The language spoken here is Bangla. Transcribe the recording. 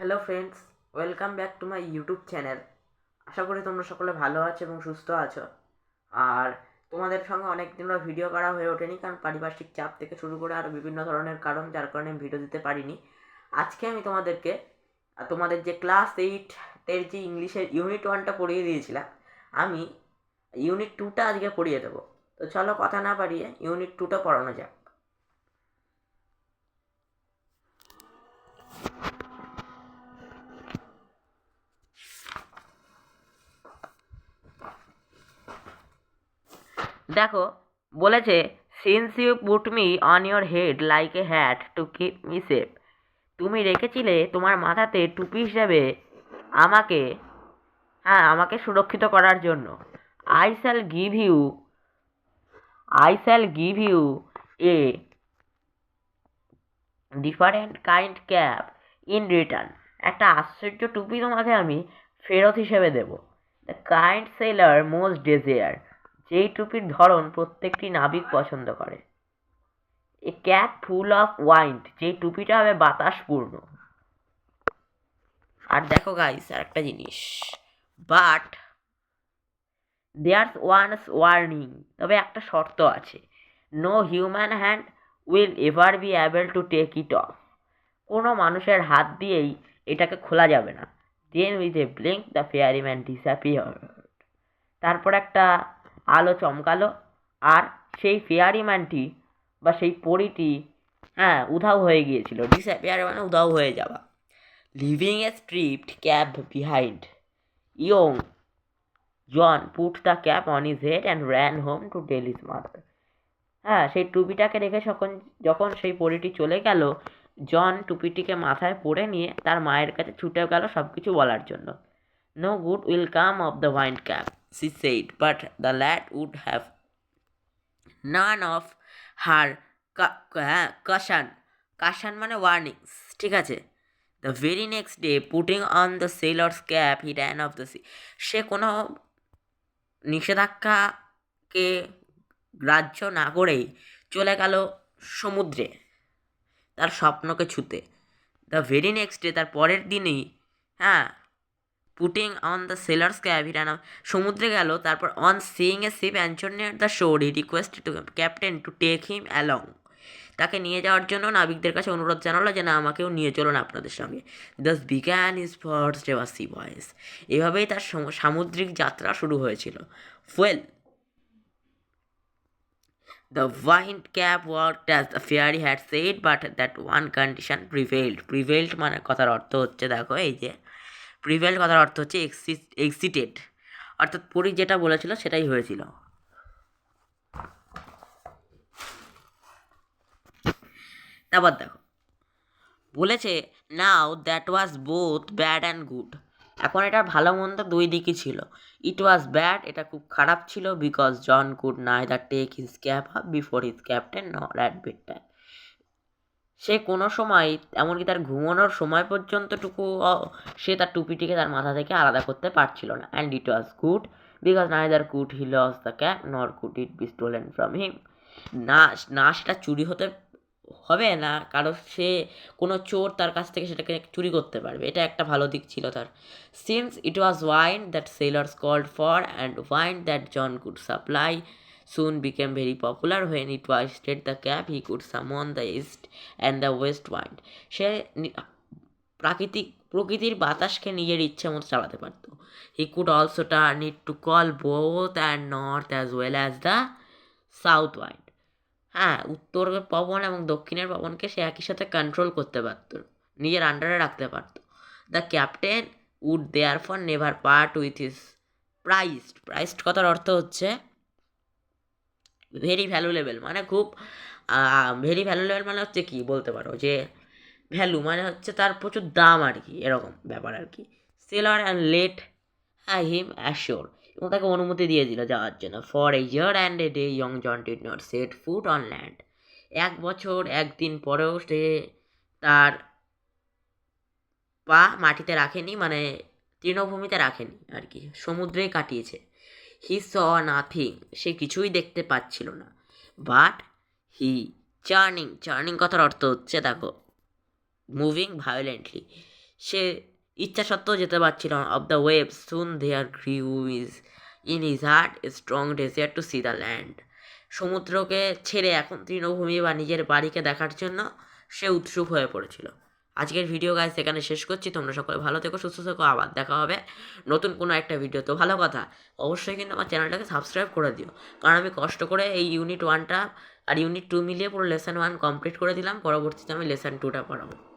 Hello friends welcome back to my YouTube channel আশা করি তোমরা সকলে ভালো আছো এবং সুস্থ আছো। আর তোমাদের সঙ্গে অনেক দিন ভিডিও করা হয়ে ওঠেনি, কারণ পারিপার্শ্বিক চাপ থেকে শুরু করে আরও বিভিন্ন ধরনের কারণ, যার কারণে ভিডিও দিতে পারিনি। আজকে আমি তোমাদেরকে, তোমাদের যে ক্লাস এইটের যে ইংলিশের ইউনিট ওয়ানটা পড়িয়ে দিয়েছিলাম, আমি ইউনিট টুটা আজকে পড়িয়ে দেবো। তো চলো কথা না পারিয়ে ইউনিট টুটা পড়ানো যাক। দেখো, বলেছে since you put me on your head like a hat to keep me safe তুমি রেখেছিলে তোমার মাথাতে টুপি হিসাবে আমাকে হ্যাঁ আমাকে সুরক্ষিত করার জন্য। I shall give you I shall give you a different kind cap in return একটা আশ্চর্য টুপি তোমাকে আমি ফেরত হিসেবে দেব। The kind sailor most desire যেই টুপির ধরন প্রত্যেকটি নাবিক পছন্দ করে। A cap full of wind, যেই টুপিটা হবে বাতাসপূর্ণ। আর দেখো গাইস আর একটা জিনিস। বাট দেয়ার্স ওয়ানস ওয়ার্নিং তবে একটা শর্ত আছে। No human hand will ever be able to take it off কোনো মানুষের হাত দিয়েই এটাকে খোলা যাবে না। Then with a blink the fairy man disappear তারপর একটা আলো চমকালো। আর সেই ফেয়ারি ম্যানটি বা সেই পরীটি হ্যাঁ উধাও হয়ে গিয়েছিল। ডিসঅ্যাপিয়ার মানে উধাও হয়ে যাওয়া। Leaving a striped cap behind. Young John put the cap on his head and ran home to tell his mother. হ্যাঁ সেই টুপিটাকে রেখে যখন যখন সেই পরিটি চলে গেল, জন টুপিটিকে মাথায় পরে নিয়ে তার মায়ের কাছে ছুটে গেল সব কিছু বলার জন্য। No good will come of the wind cap. Said but the lad would have none of her হ্যাঁ কাশান কাশান মানে ওয়ার্নিংস ঠিক আছে? The very next day putting on the sailor's cap he ran off the sea সে কোনো নিষেধাজ্ঞাকে গ্রাহ্য না করেই চলে গেল সমুদ্রে, তার স্বপ্নকে ছুতে। দ্য ভেরি নেক্সট ডে তার পরের দিনই হ্যাঁ putting on the sailor's cap সমুদ্রে গেল তারপর on seeing a ship anchored near the shore he request to captain to take him along তাকে নিয়ে যাওয়ার জন্য নাবিকদের কাছে অনুরোধ জানালো যে না আমাকেও নিয়ে চলুন আপনাদের সঙ্গে। Thus began his first ever sea voyage এভাবেই তার সামুদ্রিক যাত্রা শুরু হয়েছিল। Fuel The wind cap worked as the fairy had said, but that one condition prevailed. Prevailed মানে কথার অর্থ হচ্ছে দেখো এই যে প্রিভেল কথার অর্থ হচ্ছে এক্সিটেড অর্থাৎ পরি যেটা বলেছিল সেটাই হয়েছিল। তারপর দেখো, বলেছে now that was both bad and good এখন এটার ভালো মন্দ দুই দিকই ছিল। ইট ওয়াজ ব্যাড এটা খুব খারাপ ছিল because John could neither take his cap before his captain not at bed time সে কোনো সময়, এমনকি তার ঘুমানোর সময় পর্যন্তটুকু সে তার টুপিটিকে তার মাথা থেকে আলাদা করতে পারছিল না। And it was good because neither could he lose the cap nor could it be stolen from him না না, সেটা চুরি হতে হবে না, কারণ সে কোনো চোর তার কাছ থেকে সেটাকে চুরি করতে পারবে। এটা একটা ভালো দিক ছিল তার। Since it was wind that sailors called for and wind that John could supply soon became very popular when it was state the cap he could summon the east and the west wind. সে প্রাকৃতিক, প্রকৃতির বাতাসকে নিজের ইচ্ছে মতো চালাতে পারত। He could also turn it to call both and north as well as the south wind হ্যাঁ উত্তর পবন এবং দক্ষিণের পবনকে সে একই সাথে কন্ট্রোল করতে পারত, নিজের আন্ডারে রাখতে পারত। The captain would therefore never part with his prized prized কথার অর্থ হচ্ছে ভেরি ভ্যালুলেবল মানে খুব ভেরি ভ্যালুলেবল মানে হচ্ছে কি বলতে পারো যে ভ্যালু মানে হচ্ছে তার প্রচুর দাম আর কি, এরকম ব্যাপার আর কি। সেলার অ্যান্ড লেট হ্যাঁ হিম অ্যাশোর এবং তাকে অনুমতি দিয়েছিল যাওয়ার জন্য। For a year and a day young John did not set foot on land এক বছর একদিন পরেও সে তার পা মাটিতে রাখেনি মানে তৃণভূমিতে রাখেনি আর কি, সমুদ্রেই কাটিয়েছে। হি স নাথিং সে কিছুই দেখতে পাচ্ছিল না। বাট হি চার্নিং চার্নিং কথার অর্থ হচ্ছে, দেখো মুভিং ভায়োলেন্টলি সে ইচ্ছা সত্ত্বেও যেতে পারছিল না। Of the wave soon there grew is in his heart strong desire to see the land সমুদ্রকে ছেড়ে এখন তৃণভূমি বা নিজের বাড়িকে দেখার জন্য সে উৎসুক হয়ে পড়েছিল। আজকের ভিডিও গাইজ এখানে শেষ করছি। তোমরা সকলে ভালো থেকো, সুস্থ থেকো, আবার দেখা হবে নতুন কোনো একটা ভিডিও তো। ভালো কথা, অবশ্যই কিন্তু আমার চ্যানেলটাকে সাবস্ক্রাইব করে দিও। কারণ আমি কষ্ট করে এই ইউনিট ওয়ানটা আর ইউনিট টু মিলিয়ে পুরো লেসন ওয়ান কমপ্লিট করে দিলাম। পরবর্তীতে আমি লেসন টুটা পড়াবো।